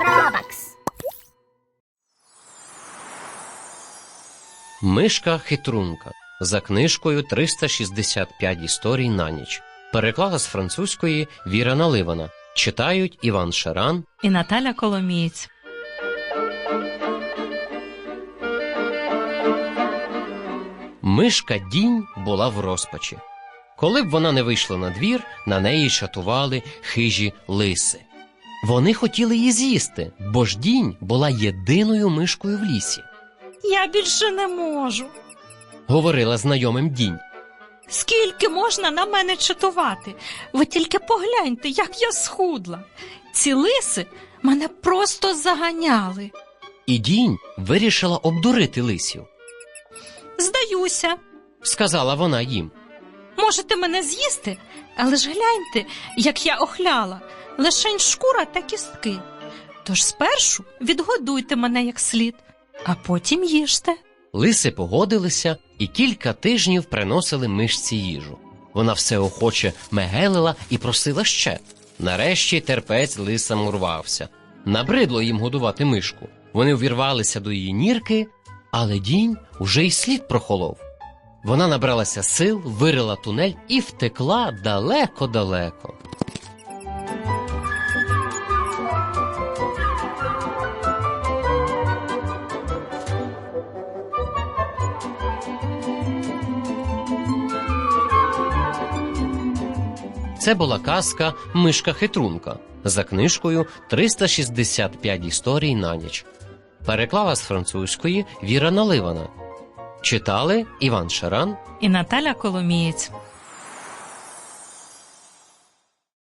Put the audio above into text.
Робакс. Мишка хитрунка за книжкою 365 історій на ніч. Переклала з французької Віра Наливана. Читають Іван Шаран. і Наталя Коломієць. Мишка Дінь була в розпачі. Коли б вона не вийшла на двір, на неї чатували хижі лиси. Вони хотіли її з'їсти, бо ж дінь була єдиною мишкою в лісі, Я більше не можу. говорила знайомим дінь. Скільки можна на мене чатувати? Ви тільки погляньте, як я схудла. Ці лиси мене просто заганяли. І дінь вирішила обдурити лисів. Здаюся, Сказала вона їм. можете мене з'їсти, але ж гляньте, як я охляла, лишень шкура та кістки. Тож спершу відгодуйте мене як слід, а потім їжте. Лиси погодилися і кілька тижнів приносили мишці їжу. Вона все охоче мегелила і просила ще. Нарешті терпець лисам урвався. Набридло їм годувати мишку. Вони увірвалися до її нірки, але дінь уже й слід прохолов. Вона набралася сил, вирила тунель і втекла далеко-далеко. Це була казка Мишка хитрунка за книжкою 365 історій на ніч. Переклала з французької Віра Наливана. Читали Іван Шаран І Наталя Коломієць.